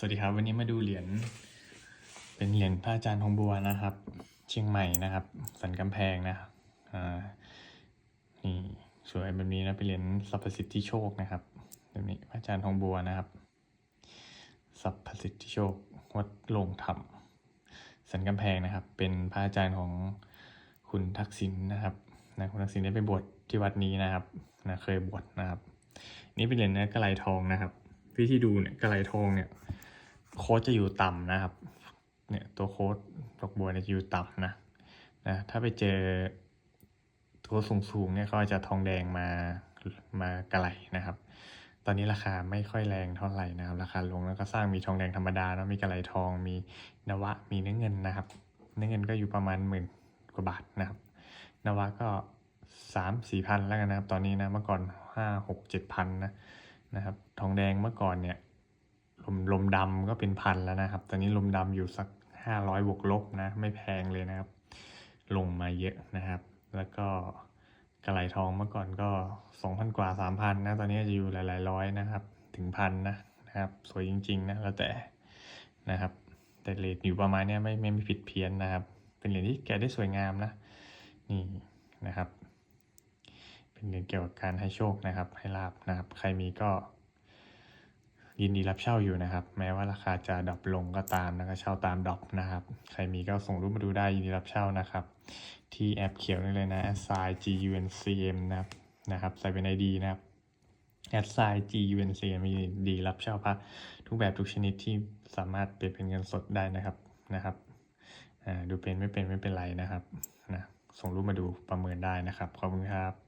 สวัสดีครับ วันนี้มาดูเหรียญเป็นเหรียญพระอาจารย์ทองบัวนะครับ เชียงใหม่นะครับ สันกำแพงนะอ่านี่สวยแบบนี้นะเป็นเหรียญสรรพสิทธิโชคนะครับแบบนี้พระอาจารย์ทองบัวนะครับสรรพสิทธิโชควัดโลงธรรมสันกำแพงนะครับ เป็นพระอาจารย์ของคุณทักษิณนะครับนะคุณทักษิณได้ไปบวชที่วัดนี้นะครับนะเคยบวชนะครับ นี่เป็นเหรียญนื้อกระไลทองนะครับวิธีดูเนี่ยกระไลทองเนี่ย โค้ดจะอยู่ต่ำนะครับ เนี่ยตัวโค้ดดอกบัวเนี่ยจะอยู่ต่ำนะนะ ถ้าไปเจอตัวสูงๆเนี่ยก็จะทองแดงมามากระไหลนะครับ ตอนนี้ราคาไม่ค่อยแรงเท่าไหร่นะครับ ราคาลงแล้วก็สร้างมีทองแดงธรรมดาแล้วมีกระไหลทองมีนวะมีเนื้อเงินนะครับ เนื้อเงินก็อยู่ประมาณหมื่นกว่าบาทนะครับ นวะก็สามสี่พันแล้วกันนะครับ ตอนนี้นะเมื่อก่อนห้าหกเจ็ดพันนะนะครับ ทองแดงเมื่อก่อนเนี่ย ลมลมดำก็เป็นพันแล้วนะครับ ตอนนี้ลมดำอยู่สักห้าร้อยบวกลบนะ ไม่แพงเลยนะครับ ลงมาเยอะนะครับ แล้วก็กระไหลทองเมื่อก่อนก็สองพันกว่าสามพันนะ ตอนนี้จะอยู่หลายๆร้อยนะครับ ถึงพันนะนะครับ สวยจริง ๆ นะ แล้วแต่นะครับ แต่เลทอยู่ประมาณเนี้ยไม่ไม่ไม่ผิดเพี้ยนนะครับ เป็นเหรียญที่แกได้สวยงามนะ นี่นะครับ เป็นเหรียญเกี่ยวกับการให้โชคนะครับ ให้ลาบนะครับ ใครมีก็ ยินดีรับเช่าอยู่นะครับ แม้ว่าราคาจะดรอปลงก็ตามนะก็เช่าตามดรอปนะครับ ใครมีก็ส่งรูปมาดูได้ยินดีรับเช่านะครับ ที่แอปเขียวนี่เลยนะ s i g u n c m นะครับนะครับใส่เป็น ID นะครับ s i g u n c m มีดีรับเช่าพระทุกแบบทุกชนิดที่สามารถเปลี่ยนเป็นเงินสดได้นะครับนะครับอ่าดูเป็นไม่เป็นไม่เป็นไรนะครับนะส่งรูปมาดูประเมินได้นะครับขอบคุณครับ